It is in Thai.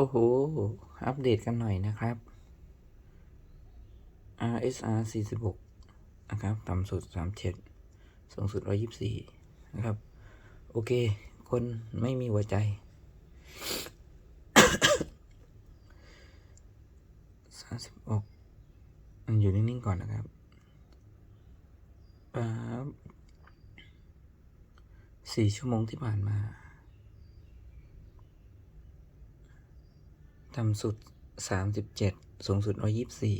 โอ้โห อัปเดตกันหน่อยนะครับ RSR 46 นะครับ ต่ำสุด 37 สูงสุด 124 นะครับ โอเค คนไม่มีหัวใจสามสิบหกอยู่นิ่ง ๆ ก่อนนะครับปั๊บสี่ชั่วโมงที่ผ่านมา ต่ำสุดสามสิบเจ็ดสูงสุดร้อยี่สิบสี่